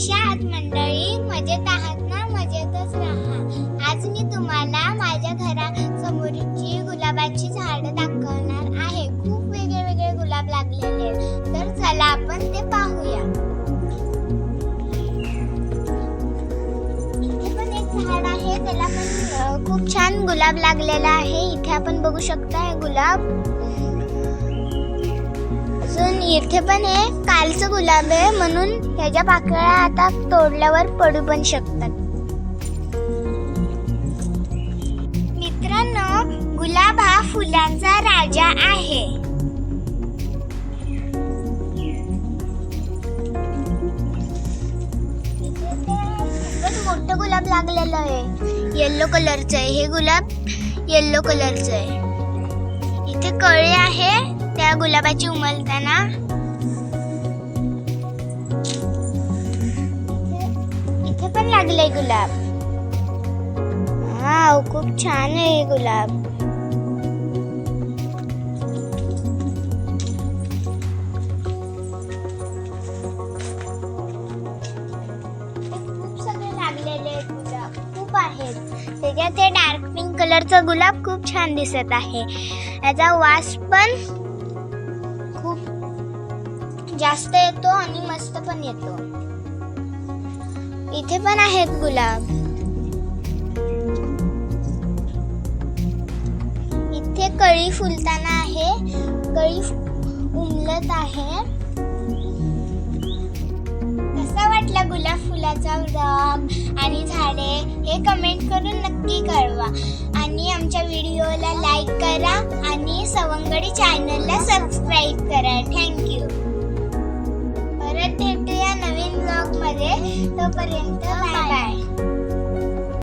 कशा आहात मंडळी मजेत आहात ना? मजेतच राहा. आज मी तुम्हाला माझ्या घरासमोरची गुलाबाची झाडं दाखवणार आहे. खूप वेगळे वेगळे गुलाब लागलेले तर चला आपण ते पाहूया. आहे. त्याला पण खूप छान गुलाब लागलेला आहे. इथे आपण बघू शकता हे गुलाब. अजून इथे पण हे कालचं गुलाब आहे म्हणून ह्याच्या पाकळ्या आता तोडल्यावर पडू पण शकतात. मित्रांनो गुलाब हा फुलांचा राजा आहे. मोठं गुलाब लागलेलं आहे. येल्लो कलरचं आहे. हे गुलाब येल्लो कलरचं आहे. इथे कळे आहे. त्या गुलाबाची उमलताना इथे पण लागले गुलाब. हा खूप छान आहे गुलाब. खूप सगळे लागलेले गुलाब. खूप आहेत. त्याच्यात हे डार्क पिंक कलरचा गुलाब खूप छान दिसत आहे. याचा वास पण जास्त येतो आणि मस्त पण येतो. इथे पण आहेत गुलाब. इथे कळी फुलताना आहे. कळी उमलत आहे. कसा वाटला गुलाब फुलाचा रंग आणि झाडे हे कमेंट करून नक्की कळवा. आणि आमच्या व्हिडिओला लाईक करा आणि सवंगडी चॅनलला सबस्क्राईब करा. तोपर्यंत